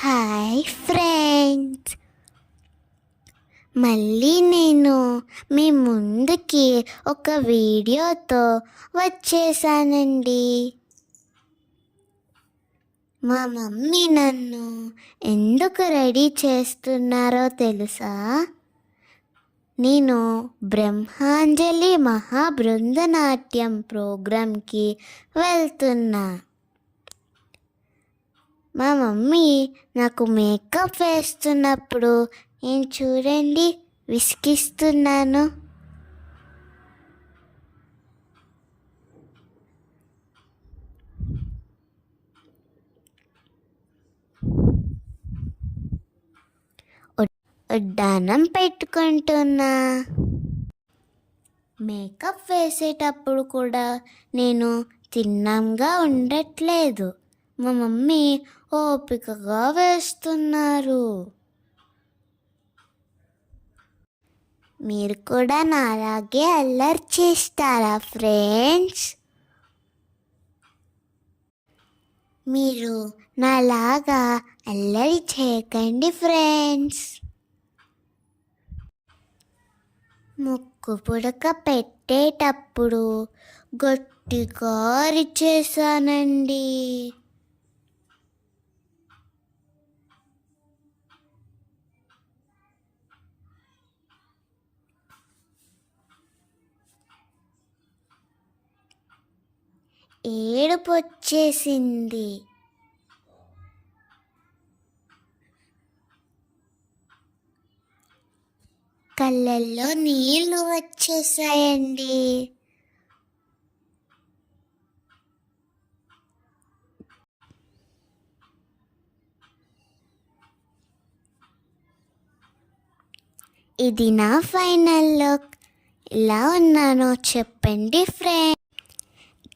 Hi friends. మళ్ళీ నేను మీ ముందుకి ఒక వీడియోతో వచ్చేసానండి. మా మమ్మీ నన్ను ఎందుకు రెడీ చేస్తున్నారో తెలుసా? నేను బ్రహ్మాంజలి మహాబృందనాట్యం ప్రోగ్రాంకి వెళ్తున్నా. మా మమ్మీ నాకు మేకప్ వేస్తున్నప్పుడు నేను చూడండి విసిగిస్తున్నాను. ఉడ్డానం పెట్టుకుంటున్నా. మేకప్ వేసేటప్పుడు కూడా నేను తిన్నంగా ఉండట్లేదు. మా మమ్మీ ఓపికగా వేస్తున్నారు. మీరు కూడా నాలాగే అల్లరి చేస్తారా ఫ్రెండ్స్? మీరు నాలాగా అల్లరి చేయకండి ఫ్రెండ్స్. ముక్కు పుడక పెట్టేటప్పుడు గట్టిగా అరిచేసానండి ఏడుపొచ్చేసింది కళ్ళల్లో నీళ్ళు వచ్చేసాయండి. ఇది నా ఫైనల్ లుక్. ఇలా ఉన్నానో చెప్పండి ఫ్రెండ్.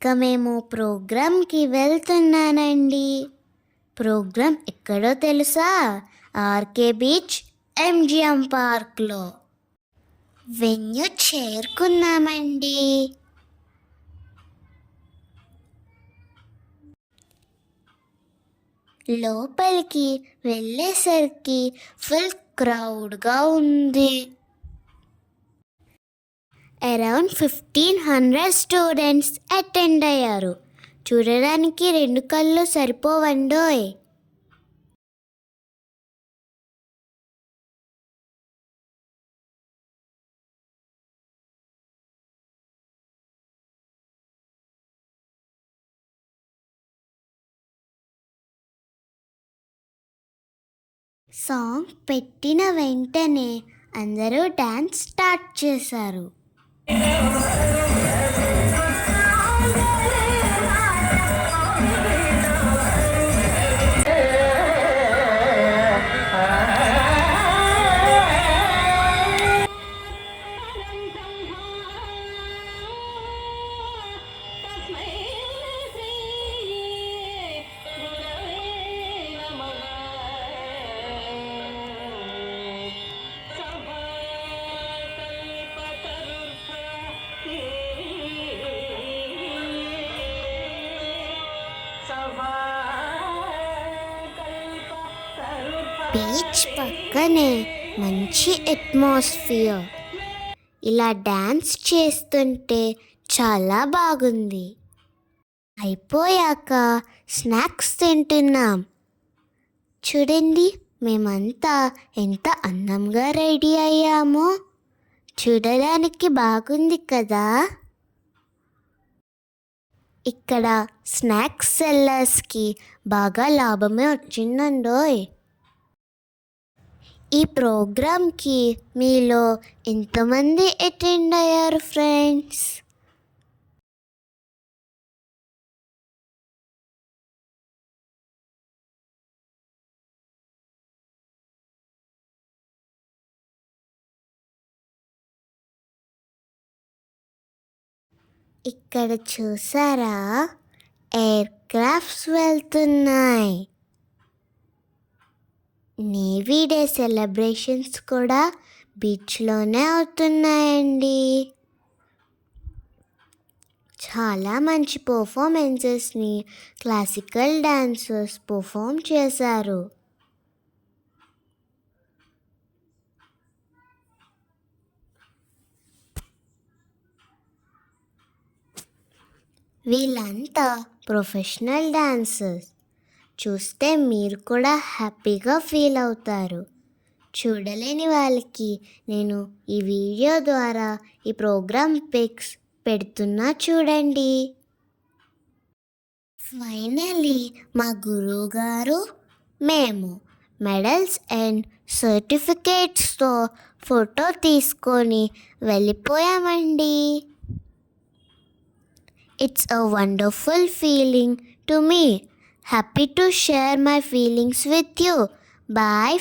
ఇక మేము ప్రోగ్రాంకి వెళ్తున్నానండి. ప్రోగ్రాం ఎక్కడో తెలుసా? ఆర్కే బీచ్ ఎంజిఎం పార్క్లో. వెన్యూ చేరుకున్నామండి. లోపలికి వెళ్ళేసరికి ఫుల్ క్రౌడ్గా ఉంది. Around fifteen hundred students attend అయ్యారు. చూడడానికి రెండు కళ్ళు సరిపోవండోయ్. సాంగ్ పెట్టిన వెంటనే అందరూ డ్యాన్స్ స్టార్ట్ చేశారు. Yeah. బీచ్ పక్కనే మంచి అట్మాస్ఫియర్ ఇలా డ్యాన్స్ చేస్తుంటే చాలా బాగుంది. అయిపోయాక స్నాక్స్ తింటున్నాం. చూడండి మేమంతా ఎంత అందంగా రెడీ అయ్యామో. చూడడానికి బాగుంది కదా. ఇక్కడ స్నాక్స్ సెల్లర్స్కి బాగా లాభమే వచ్చిందండోయ్. ఈ ప్రోగ్రామ్కి మీలో ఎంతమంది అటెండ్ అయ్యారు ఫ్రెండ్స్? ఇక్కడ చూసారా? ఎయిర్ క్రాఫ్ట్స్ వెళ్తున్నాయి. నేవీ డే సెలబ్రేషన్స్ కూడా బీచ్లోనే అవుతున్నాయండి. చాలా మంచి పర్ఫార్మెన్సెస్ని క్లాసికల్ డాన్సర్స్ పర్ఫామ్ చేశారు. వీళ్ళంతా ప్రొఫెషనల్ డాన్సర్స్. చూస్తే మీరు కూడా హ్యాపీగా ఫీల్ అవుతారు. చూడలేని వాళ్ళకి నేను ఈ వీడియో ద్వారా ఈ ప్రోగ్రామ్ పిక్స్ పెడుతున్నా చూడండి. ఫైనలీ మా గురువు గారు మేము మెడల్స్ అండ్ సర్టిఫికేట్స్తో ఫోటో తీసుకొని వెళ్ళిపోయామండి. It's a wonderful feeling to me Happy to share my feelings with you. Bye.